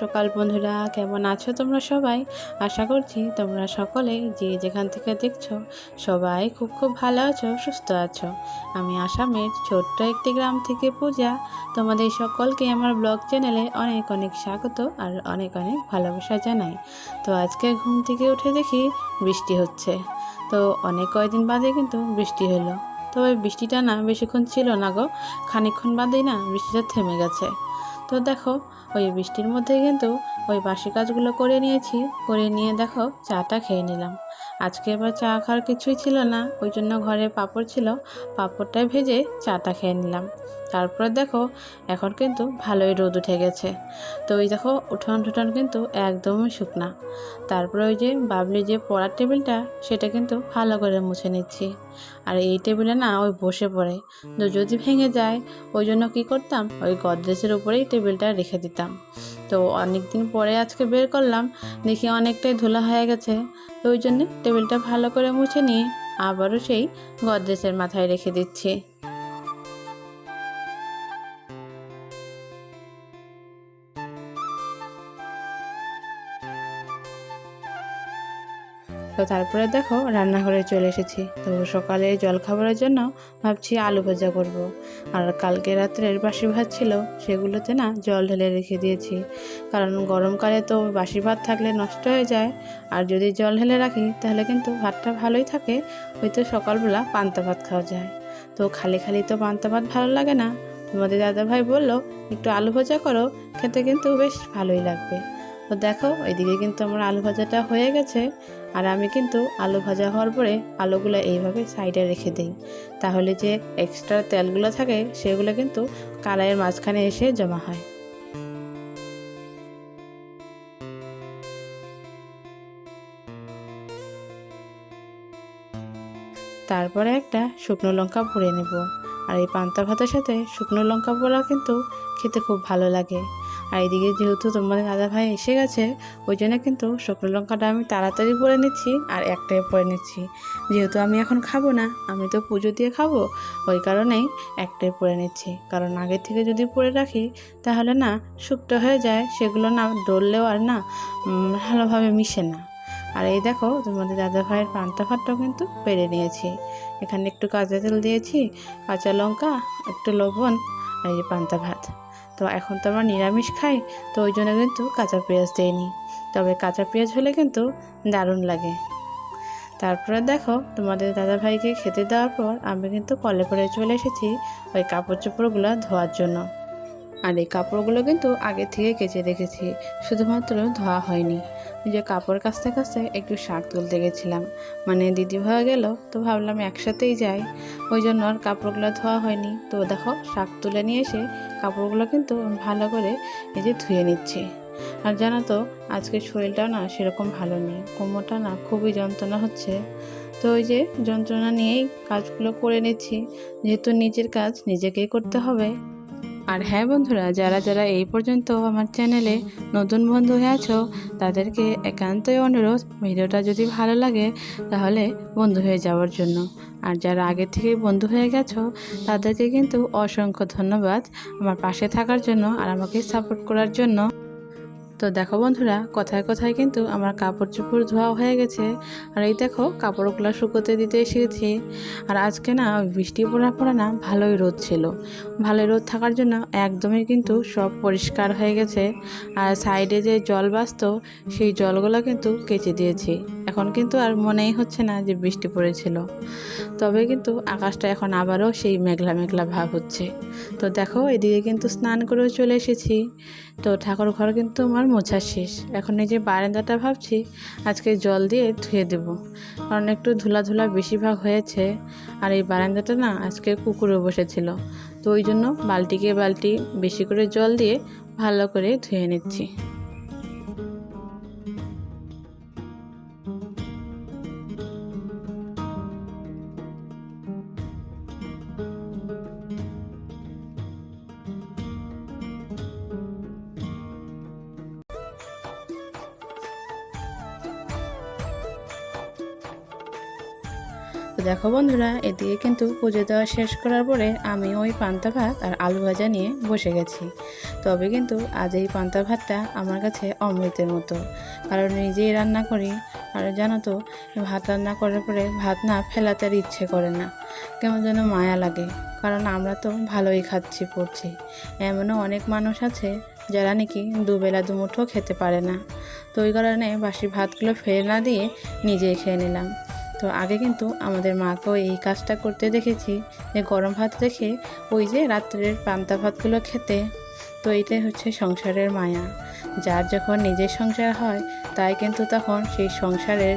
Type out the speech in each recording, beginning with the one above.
সকাল বন্ধুরা, কেমন আছো তোমরা সবাই? আশা করছি তোমরা সকলে যে যেখান থেকে দেখছ সবাই খুব খুব ভালো আছো, সুস্থ আছো। আমি আসামের ছোট্ট একটি গ্রাম থেকে পূজা। তোমাদের সকলকে আমার ব্লগ চ্যানেলে অনেক অনেক স্বাগত আর অনেক অনেক ভালোবাসা জানাই। তো আজকে ঘুম থেকে উঠে দেখি বৃষ্টি হচ্ছে। তো অনেক কয়দিন বাদে কিন্তু বৃষ্টি হলো। তবে বৃষ্টিটা না বেশিক্ষণ ছিল না গো, খানিকক্ষণ বাদেই না বৃষ্টিটা থেমে গেছে। তো দেখো, ওই বৃষ্টির মধ্যে কিন্তু ওই বাসি কাজগুলো করে নিয়েছি, করে নিয়ে দেখো চাটা খেয়ে নিলাম। আজকে এবার চা খাওয়ার কিছুই ছিল না, ওই জন্য ঘরে পাঁপড় ছিল পাপড়টা ভেজে চাটা খেয়ে নিলাম। তারপরে দেখো, এখন কিন্তু ভালোই রোদ উঠে গেছে। তো ওই দেখো উঠোন টুঠন কিন্তু একদমই শুকনা। তারপরে ওই যে বাবলি যে পড়ার টেবিলটা, সেটা কিন্তু ভালো করে মুছে নিচ্ছি। আর এই টেবিলে না ওই বসে পড়ে। তো যদি ভেঙে যায়, ওই জন্য কী করতাম? ওই গদরেজের উপরেই টেবিলটা রেখে দিতাম। তো অনেক দিন পরে আজকে বের করলাম, দেখি অনেকটাই ধুলা হয়ে গেছে। তো ওই জন্যে টেবিলটা ভালো করে মুছে নিয়ে আবারও সেই গদরেজের মাথায় রেখে দিচ্ছি। তো তারপরে দেখো রান্নাঘরে চলে এসেছি। তো সকালে জলখাবারের জন্য ভাবছি আলু ভাজা করব। আর কালকে রাত্রের বাসি ভাত ছিল, সেগুলোতে না জল ঢেলে রেখে দিয়েছি। কারণ গরমকালে তো বাসি ভাত থাকলে নষ্ট হয়ে যায়। আর যদি জল ঢেলে রাখি, তাহলে কিন্তু ভাতটা ভালোই থাকে। হয়তো সকালবেলা পান্তা ভাত খাওয়া যায়। তো খালি খালি তো পান্তা ভাত ভালো লাগে না। তোমাদের দাদাভাই বলল, একটু আলু ভাজা করো, খেতে কিন্তু বেশ ভালোই লাগবে। তো দেখো ওইদিকে কিন্তু আমার আলু ভাজাটা হয়ে গেছে। আর আমি কিন্তু আলু ভাজা হওয়ার পরে আলুগুলো এইভাবে সাইডে রেখে দিই। তাহলে যে এক্সট্রা তেলগুলো থাকে, সেগুলো কিন্তু কালাইয়ের মাঝখানে এসে জমা হয়। তারপরে একটা শুকনো লঙ্কা ভরে নেব। আর এই পান্তা ভাতের সাথে শুকনো লঙ্কা পোড়া কিন্তু খেতে খুব ভালো লাগে। আর এদিকে যেহেতু তোমাদের দাদা ভাই এসে গেছে, ওই জন্য কিন্তু শুকনো লঙ্কাটা আমি তাড়াতাড়ি পরে নিচ্ছি আর একটাই পরে নিচ্ছি। যেহেতু আমি এখন খাব না, আমি তো পুজো দিয়ে খাব, ওই কারণেই একটাই পরে নিচ্ছি। কারণ আগে থেকে যদি পরে রাখি, তাহলে না শুকটো হয়ে যায়, সেগুলো না ডললেও আর না ভালোভাবে মিশে না। আর এই দেখো, তোমাদের দাদা ভাইয়ের পান্তা ভাতটাও কিন্তু পেরে নিয়েছি। এখানে একটু কাঁচা তেল দিয়েছি, কাঁচা লঙ্কা, একটু লবণ আর এই যে পান্তা ভাত। তো এখন তো আমরা নিরামিষ খাই, তো ওই জন্য কিন্তু কাঁচা পেঁয়াজ দিইনি। তবে কাঁচা পেঁয়াজ হলে কিন্তু দারুণ লাগে। তারপরে দেখো, তোমাদের দাদা ভাইকে খেতে দেওয়ার পর আমি কিন্তু কলে করে চলে এসেছি ওই কাপড় চোপড়গুলো ধোয়ার জন্য। আর এই কাপড়গুলো কিন্তু আগে থেকে কেচে রেখেছি, শুধুমাত্র ধোয়া হয়নি। যে কাপড় কাচতে কাচতে একটু শাক তুলতে গেছিলাম। মানে দিদি হয়ে গেল, তো ভাবলাম একসাথেই যাই। ওই জন্য আর কাপড়গুলো ধোয়া হয়নি। তো দেখো শাক তুলে নিয়ে এসে কাপড়গুলো কিন্তু ভালো করে এই যে ধুয়ে নিচ্ছি। আর জানো তো, আজকে শরীরটাও না সেরকম ভালো নেই। কোমরটা না খুবই যন্ত্রণা হচ্ছে। তো ওই যে যন্ত্রণা নিয়েই কাজগুলো করে নিচ্ছি। যেহেতু নিজের কাজ নিজেকেই করতে হবে। আর হ্যাঁ বন্ধুরা, যারা যারা এই পর্যন্ত আমার চ্যানেলে নতুন বন্ধু হয়ে আছো, তাদেরকে একান্তই অনুরোধ, ভিডিওটা যদি ভালো লাগে, তাহলে বন্ধু হয়ে যাওয়ার জন্য। আর যারা আগে থেকে বন্ধু হয়ে গেছো, তাদেরকে কিন্তু অসংখ্য ধন্যবাদ আমার পাশে থাকার জন্য আর আমাকে সাপোর্ট করার জন্য। তো দেখো বন্ধুরা, কথায় কথায় কিন্তু আমার কাপড় চোপড় ধোয়া হয়ে গেছে। আর এই দেখো, কাপড়গুলো শুকোতে দিতে এসেছি। আর আজকে না বৃষ্টি পড়া পড়া না, ভালোই রোদ ছিল। ভালোই রোদ থাকার জন্য একদমই কিন্তু সব পরিষ্কার হয়ে গেছে। আর সাইডে যে জল বাঁচত, সেই জলগুলো কিন্তু কেচে দিয়েছি। এখন কিন্তু আর মনেই হচ্ছে না যে বৃষ্টি পড়েছিল। তবে কিন্তু আকাশটা এখন আবারও সেই মেঘলা মেঘলা ভাব হচ্ছে। তো দেখো, এদিকে কিন্তু স্নান করেও চলে এসেছি। তো ঠাকুর ঘর কিন্তু আমার মোছা শেষ। এখন এই যে বারান্দাটা ভাবছি, আজকে জল দিয়ে ধুয়ে দেব। কারণ একটু ধুলা ধুলা বেশিরভাগ হয়েছে। আর এই বারান্দাটা না আজকে কুকুরে বসেছিল। তো ওই জন্য বালতিকে বালতি বেশি করে জল দিয়ে ভালো করে ধুয়ে নিচ্ছি। তো দেখো বন্ধুরা, এদিকে কিন্তু পুজো দেওয়া শেষ করার পরে আমি ওই পান্তা ভাত আর আলু ভাজা নিয়ে বসে গেছি। তবে কিন্তু আজ এই পান্তা ভাতটা আমার কাছে অমৃতের মতো। কারণ নিজেই রান্না করি, আর জানো তো, ভাত রান্না করার পরে ভাত না ফেলাতে আর ইচ্ছে করে না। কেমন যেন মায়া লাগে, কারণ আমরা তো ভালোই খাচ্ছি, পড়ছি। এমনও অনেক মানুষ আছে যারা নাকি দুবেলা দুমুঠো খেতে পারে না। তো ওই কারণে বাসি ভাতগুলো ফেলে না দিয়ে নিজেই খেয়ে নিলাম। তো আগে কিন্তু আমাদের মাকেও এই কাজটা করতে দেখেছি, যে গরম ভাত রেখে ওই যে রাত্রের পান্তা ভাতগুলো খেতে। তো এইটাই হচ্ছে সংসারের মায়া। যার যখন নিজের সংসার হয়, তাই কিন্তু তখন সেই সংসারের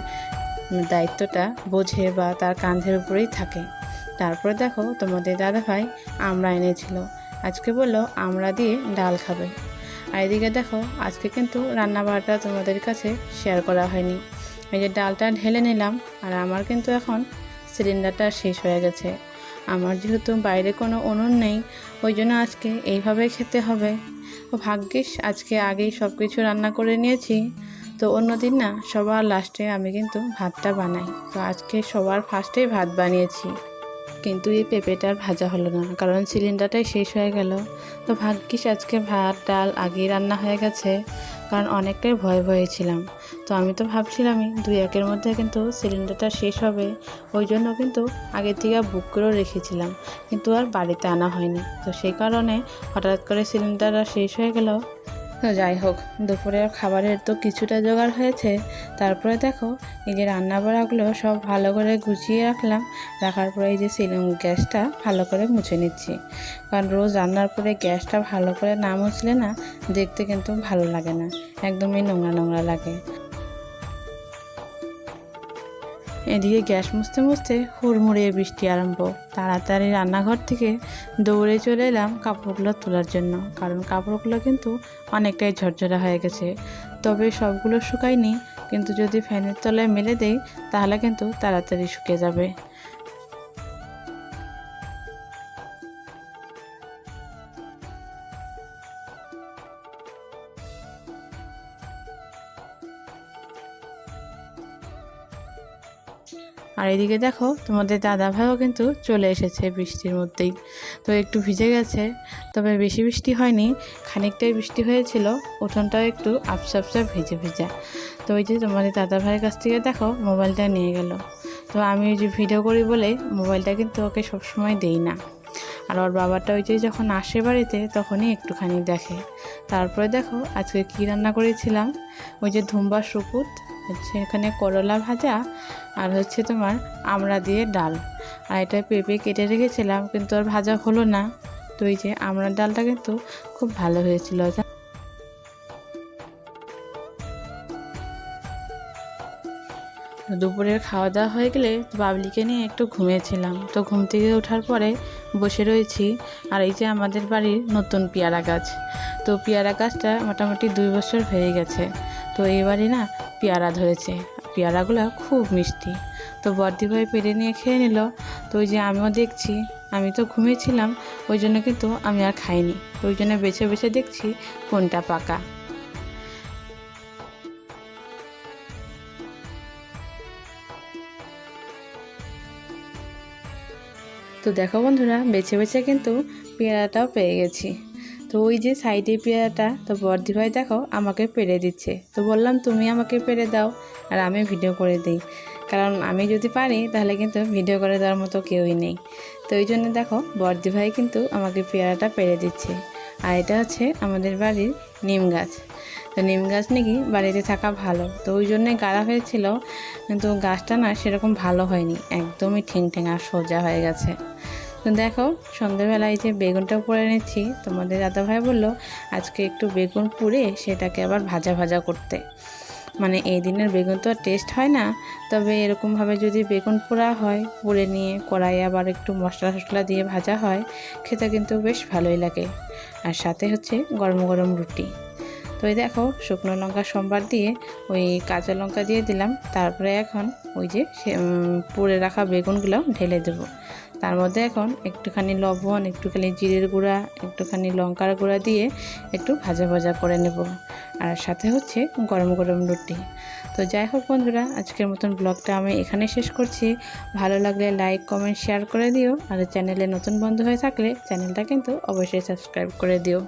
দায়িত্বটা বোঝে বা তার কাঁধের উপরেই থাকে। তারপরে দেখো তোমাদের দাদা ভাই আমরা এনেছিল। আজকে বলল আমরা দিয়ে ডাল খাবে। আর এদিকে দেখো আজকে কিন্তু রান্না বাড়াটা তোমাদের কাছে শেয়ার করা হয়নি। এই যে ডালটা ঢেলে নিলাম আর আমার কিন্তু এখন সিলিন্ডারটা শেষ হয়ে গেছে। আমার যেহেতু বাইরে কোনো উনুন নেই, ওই জন্য আজকে এইভাবে খেতে হবে। ভাগ্যিস আজকে আগেই সব কিছু রান্না করে নিয়েছি। তো অন্যদিন না, সবার লাস্টে আমি কিন্তু ভাতটা বানাই। তো আজকে সবার ফার্স্টেই ভাত বানিয়েছি। কিন্তু এই পেঁপেটার ভাজা হলো না, কারণ সিলিন্ডারটাই শেষ হয়ে গেল। তো ভাগ্যিস আজকে ভাত, ডাল আগেই রান্না হয়ে গেছে। কারণ অনেকটাই ভয় ভয়ে ছিলাম তো আমি তো ভাবছিলামই দুই একের মধ্যে কিন্তু সিলিন্ডারটা শেষ হবে। ওই জন্য কিন্তু আগের থেকে বুক করেও রেখেছিলাম। কিন্তু আর বাড়িতে আনা হয়নি। তো সেই কারণে হঠাৎ করে সিলিন্ডারটা শেষ হয়ে গেল। যাই হোক, দুপুরের খাবারের তো কিছুটা জোগাড় হয়েছে। তারপরে দেখো, এই যে রান্নাবাড়াগুলো সব ভালো করে গুছিয়ে রাখলাম। রাখার পরে এই যে সিলিং গ্যাসটা ভালো করে মুছে নিচ্ছি। কারণ রোজ রান্নার পরে গ্যাসটা ভালো করে না মুছলে না দেখতে কিন্তু ভালো লাগে না। একদমই নোংরা নোংরা লাগে। এদিকে গ্যাস মুছতে মুছতে হুড়মুড়িয়ে বৃষ্টি আরম্ভ। তাড়াতাড়ি রান্নাঘর থেকে দৌড়ে চলে এলাম কাপড়গুলো তোলার জন্য, কারণ কাপড়গুলো কিন্তু অনেকটাই ঝরঝরা হয়ে গেছে। তবে সবগুলো শুকায়নি, কিন্তু যদি ফ্যানের তলায় মেলে দেয় তাহলে কিন্তু তাড়াতাড়ি শুকিয়ে যাবে। আর এদিকে দেখো, তোমাদের দাদা ভাইও কিন্তু চলে এসেছে বৃষ্টির মধ্যেই। তো একটু ভিজে গেছে, তবে বেশি বৃষ্টি হয়নি, খানিকটাই বৃষ্টি হয়েছিল, উঠোনটাও একটু আপসা আপসা ভেজে ভেজা। তো ওই যে তোমাদের দাদা ভাইয়ের কাছ থেকে দেখো, মোবাইলটা নিয়ে গেল। তো আমি ওই যে ভিডিও করি বলে মোবাইলটা কিন্তু ওকে সবসময় দেই না। আর ওর বাবাটা ওই যে যখন আসে বাড়িতে, তখনই একটুখানি দেখে। তারপরে দেখো, আজকে কী রান্না করেছিলাম? ওই যে ধুম্বা সুপুত হচ্ছে এখানে করলা ভাজা আর হচ্ছে তোমার আমড়া দিয়ে ডাল। আর এটা পেঁপে কেটে রেখেছিলাম, কিন্তু আর ভাজা হলো না। তো এই যে আমড়ার ডালটা কিন্তু খুব ভালো হয়েছিল। দুপুরের খাওয়া দাওয়া হয়ে গেলে বাবলিকে নিয়ে একটু ঘুমিয়েছিলাম। তো ঘুম থেকে ওঠার পরে বসে রয়েছি, আর এই যে আমাদের বাড়ির নতুন পেয়ারা গাছ। তো পেয়ারা গাছটা মোটামুটি দুই বছর হয়ে গেছে। তো এবারই না পেয়ারা ধরেছে। পেয়ারাগুলো খুব মিষ্টি। তো বর্দি ভাই পেরে নিয়ে খেয়ে নিল। তো ওই যে আমিও দেখছি, আমি তো ঘুমিয়েছিলাম, ওই জন্য কিন্তু আমি আর খাইনি। ওই জন্য বেছে বেছে দেখছি কোনটা পাকা। তো দেখো বন্ধুরা, বেছে বেছে কিন্তু পেয়ারাটাও পেয়ে গেছি। তো ওই যে সাইডে পেয়ারাটা, তো বর্দি ভাই দেখো আমাকে পেরে দিচ্ছে। তো বললাম, তুমি আমাকে পেরে দাও আর আমি ভিডিও করে দিই। কারণ আমি যদি পারি, তাহলে কিন্তু ভিডিও করে দেওয়ার মতো কেউই নেই। তো ওই জন্য দেখো বর্দি ভাই কিন্তু আমাকে পেয়ারাটা পেরে দিচ্ছে। আর এটা হচ্ছে আমাদের বাড়ির নিম গাছ। তো নিম গাছ নাকি বাড়িতে থাকা ভালো। তো ওই জন্যে গাড়া হয়েছিল, কিন্তু গাছটা না সেরকম ভালো হয়নি। একদমই ঠেং ঠেঙা সোজা হয়ে গেছে। তো দেখো সন্ধ্যেবেলায় যে বেগুনটা পুড়ে নিচ্ছি তোমাদের দাদাভাই বলল, আজকে একটু বেগুন পুড়ে সেটাকে আবার ভাজা ভাজা করতে। মানে এই দিনের বেগুন তো টেস্ট হয় না, তবে এরকমভাবে যদি বেগুন পোড়া হয়, পুড়ে নিয়ে কড়াই আবার একটু মশলা টশলা দিয়ে ভাজা হয়, খেতে কিন্তু বেশ ভালোই লাগে। আর সাথে হচ্ছে গরম গরম রুটি। তো এই দেখো, শুকনো লঙ্কা সোমবার দিয়ে ওই কাঁচা লঙ্কা দিয়ে দিলাম, তারপরে এখন ওই যে পুড়ে রাখা বেগুনগুলো ঢেলে দেবো। তার মধ্যে এখন একটুখানি লবণ, একটুখানি জিরের গুঁড়া, একটুখানি লঙ্কার গুঁড়া দিয়ে একটু ভাজা ভাজা করে নেব। আর সাথে হচ্ছে গরম গরম রুটি। তো যাই হোক বন্ধুরা, আজকের মতন ব্লগটা আমি এখানে শেষ করছি। ভালো লাগলে লাইক, কমেন্ট, শেয়ার করে দিও। আর চ্যানেলে নতুন বন্ধু হয়ে থাকলে চ্যানেলটা কিন্তু অবশ্যই সাবস্ক্রাইব করে দিও।